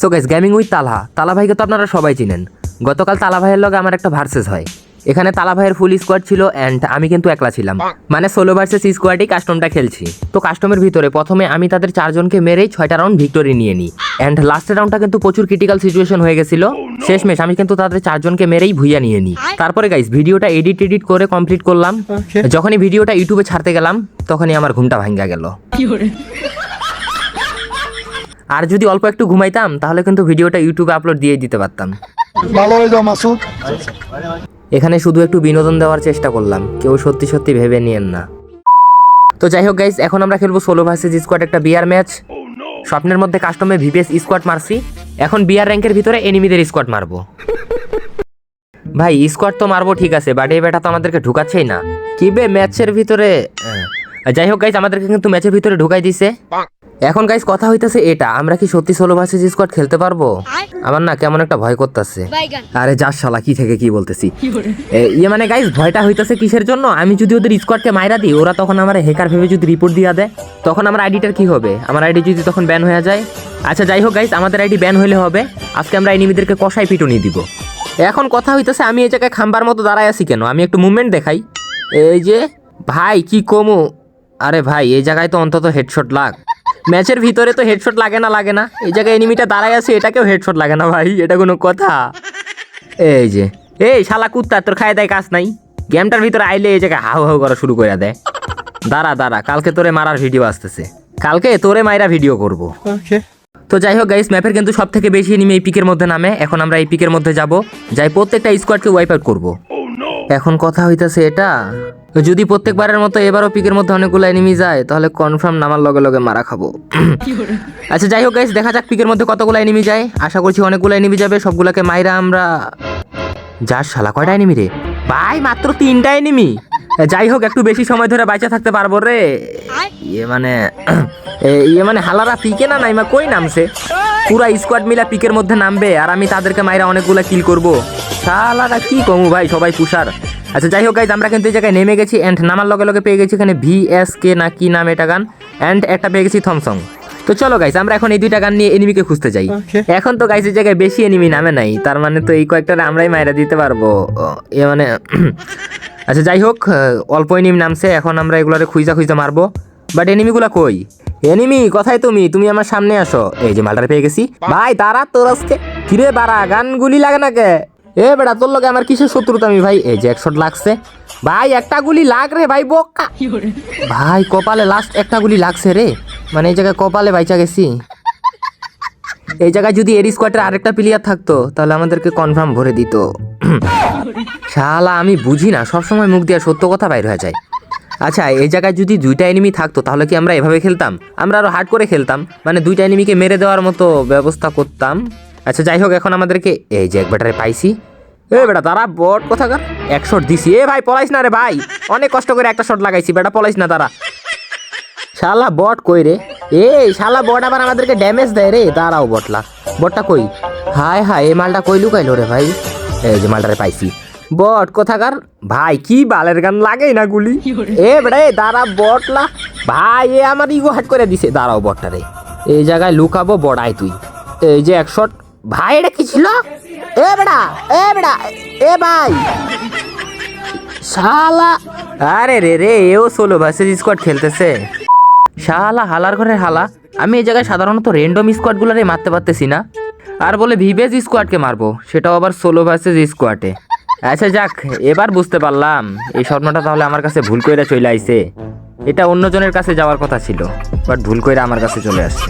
So guys gaming with Talha তালা ভাইকে তো আপনারা সবাই চিনেন। গতকাল তালা ভাইয়ের লগে আমার একটা ভার্সেস হয়। এখানে তালা ভাইয়ের ফুল স্কোয়াড ছিল অ্যান্ড আমি কিন্তু একলা ছিলাম। মানে সোলো ভার্সেস স্কোয়াডই কাস্টমটা খেলছি। তো কাস্টমের ভিতরে প্রথমে আমি তাদের চারজনকে মেরেই ছয়টা রাউন্ড ভিক্টোরি নিয়ে নিই। অ্যান্ড লাস্টের রাউন্ডটা কিন্তু প্রচুর ক্রিটিক্যাল সিচুয়েশন হয়ে গেছিল। শেষমেশ আমি কিন্তু তাদের চারজনকে মেরেই ভুইয়া নিয়ে নিই। তারপরে গাইস ভিডিওটা এডিট এডিট করে কমপ্লিট করলাম। যখনই ভিডিওটা ইউটিউবে ছাড়তে গেলাম তখনই আমার ঘুমটা ভাঙ্গা গেল। আর যদি অল্প একটু ঘুমাইতাম তাহলে কিন্তু ভিডিওটা ইউটিউবে আপলোড দিয়ে দিতে পারতাম। ভালো হয়ে যাও মাসুদ। এখানে শুধু একটু বিনোদন দেওয়ার চেষ্টা করলাম কেউ সত্যি সত্যি ভেবে নিয়েন না। তো যাই হোক গাইস এখন আমরা খেলব সোলো ভার্সেস স্কোয়াড একটা বিয়ার ম্যাচ স্বপ্নের মধ্যে কাস্টমে ভিপিএস স্কোয়াড মারছি। এখন বিয়ার র্যাঙ্কের ভিতরে এনিমিদের স্কোয়াড মারবো। ভাই স্কোয়াড তো মারবো ঠিক আছে বাট এই ব্যাটা তো আমাদেরকে ঢুকাচ্ছেই না। কি বে ম্যাচের ভিতরে যাই হোক গাইস আমাদেরকে কিন্তু ম্যাচের ভিতরে ঢুকাই দিছে। এখন গাইস কথা হইতাছে এটা আমরা কি সত্যি সোলো ভার্সেস স্কোয়াড খেলতে পারব? আমার না কেমন একটা ভয় করতেছে। আরে যাস শালা কি থেকে কি বলতেছি? ইয়ে মানে গাইস ভয়টা হইতাছে কিসের জন্য? আমি যদি ওদের স্কোয়াডকে মাইরা দিই ওরা তখন আমার হ্যাকার ভেবে যদি রিপোর্ট দিয়া দেয় তখন আমার আইডিটার কি হবে? আমার আইডি যদি তখন ব্যান হয়ে যায়। আচ্ছা যাই হোক গাইস আমাদের আইডি ব্যান হইলে হবে। আজকে আমরা এনিমিদেরকে কষাই পিটুনি দিব। এখন কথা হইতাছে আমি এই জায়গায় খাম্বার মতো দাঁড়ায় আছি কেন? আমি একটু মুভমেন্ট দেখাই। এই যে ভাই কি কমু? আরে ভাই এই জায়গায় তো অন্তত হেডশট লাগ। ম্যাচের ভিতরে তো হেডশট লাগে না লাগে না। এই জায়গায় এনিমিটা দাঁড়ায় আছে এটাকেও হেডশট লাগে না ভাই এটা কোনো কথা। এই যে এই শালা কুত্তা তোর খায় দেয় কাজ নাই। গেমটার ভিতরে আইলে এই জায়গায় হাউ হাউ করা শুরু করে দেয়। দাঁড়া দাঁড়া কালকে তোরে মারার ভিডিও আসতেছে। কালকে তোরে মাইরা ভিডিও করব। তো যাই হোক গাইস ম্যাপের কিন্তু সব থেকে বেশি এনিমি এই পিকের মধ্যে নামে। এখন আমরা এই পিকের মধ্যে যাব। যাই প্রত্যেকটা স্কোয়াডকে ওয়াইপ আউট করব। এখন কথা হইতাছে এটা যদি প্রত্যেকবারের মতো এবারও পিকের মধ্যে অনেকগুলো এনিমি যায় তাহলে কনফার্ম নামার লগে লগে মারা খাব। আচ্ছা যাই হোক গাইস দেখা যাক পিকের মধ্যে কতগুলো এনিমি যায়। আশা করছি অনেকগুলো এনিমি যাবে সবগুলোকে মাইরা আমরা যার শালা কয়টা এনিমি রে? ভাই মাত্র তিনটা এনিমি যাই হোক একটু বেশি সময় ধরে বাইচা থাকতে পারব রে। ইয়ে মানে ইয়ে মানে হালারা পিকে না নাইমা কই নামছে? পুরা স্কোয়াড মিলা পিকের মধ্যে নামবে আর আমি তাদেরকে মাইরা অনেকগুলা কিল করব। শালারা কি কমু ভাই সবাই পুষার আচ্ছা যাই হোক গাইজ আমরা কিন্তু এই জায়গায় নেমে গেছি অ্যান্ড নামার লগে লগে পেয়ে গেছি এখানে ভি এস কে না কি নাম এটা গান? অ্যান্ড একটা পেয়ে গেছি থমসং তো চলো গাইজ আমরা এখন এই দুইটা গান নিয়ে এনিমিকে খুঁজতে যাই। এখন তো গাইজ এই জায়গায় বেশি এনিমি নামে নাই তার মানে তো এই কয়েকটা আমরাই মাইরা দিতে পারব। এ মানে আচ্ছা যাই হোক অল্প এনিমি নামছে এখন আমরা এগুলারে খুঁজা খুঁজতে মারবো। বাট এনিমিগুলা কই? এনিমি কোথায় তুমি? তুমি আমার সামনে আসো। এই যে মালটারে পেয়ে গেছি। ভাই তারা তোর আজকে। কিরে বাড়া গান গুলি লাগে না কে? এ বেড়া তোর লগে আমার কিসের শত্রুতা আমি ভাই? এই যে একশট লাগছে। ভাই একটা গুলি লাগ রে ভাই বোকা। ভাই কপালে লাস্ট একটা গুলি লাগছে রে। মানে এই জায়গায় কপালে বাইচা গেছি। এই জায়গায় যদি এর স্কোয়াডের আরেকটা প্লেয়ার থাকতো তাহলে আমাদেরকে কনফার্ম ভরে দিত। শালা আমি বুঝি না সবসময় মুখ দিয়ে সত্য কথা বাইর হয়ে যায়। আচ্ছা এই জায়গায় যদি দুইটা এনিমি থাকতো তাহলে কি আমরা এভাবে খেলতাম? আমরা আরও হার্ড করে খেলতাম। মানে দুইটা এনিমিকে মেরে দেওয়ার মতো ব্যবস্থা করতাম। আচ্ছা যাই হোক এখন আমাদেরকে এই যে এক ব্যাটারে পাইছি। এ বেটা তারা বট কোথাকার? এক শট দিছি। এ ভাই পলাইস না রে ভাই। অনেক কষ্ট করে একটা শট লাগাইছি। বেটা পলাইস না তারা। শালা বট কই রে? এই শালা বট আবার আমাদেরকে ড্যামেজ দেয় রে। দাঁড়াও বটলা। বটটা কই? হায় হায় এই মালটা কই লুকাইলো রে ভাই? এই যে মালটারে পাইছি। বট কোথাকার? ভাই কি বালের গান লাগেই না গুলি? এ বেড়ে দাঁড়া বটলা। ভাই এ আমার ইগো হাট করে দিছে। দাঁড়াও বটটা রে। এই জায়গায় লুকাবো বড়াই তুই। এই যে এক শট ভাই, এটা কি ছিল? এ বেড়া এ বেড়া এ ভাই। শালা। আরে রে রে, এও সোলো ভার্সেস স্কোয়াড খেলতেছে। শালা, হালার ঘরের হালা। আমি এই জায়গায় সাধারণত র্যান্ডম স্কোয়াডগুলোরে মারতে পারতেছি না। আর বলে ভিভেজ স্কোয়াডকে মারবো, সেটাও আবার সোলো ভার্সেস স্কোয়াডে আচ্ছা যাক, এবার বুঝতে পারলাম। এই স্বপ্নটা তাহলে আমার কাছে ভুল কইরা চলে আইছে। এটা অন্যজনের কাছে যাওয়ার কথা ছিল বাট ভুল কইরা আমার কাছে চলে আসছে।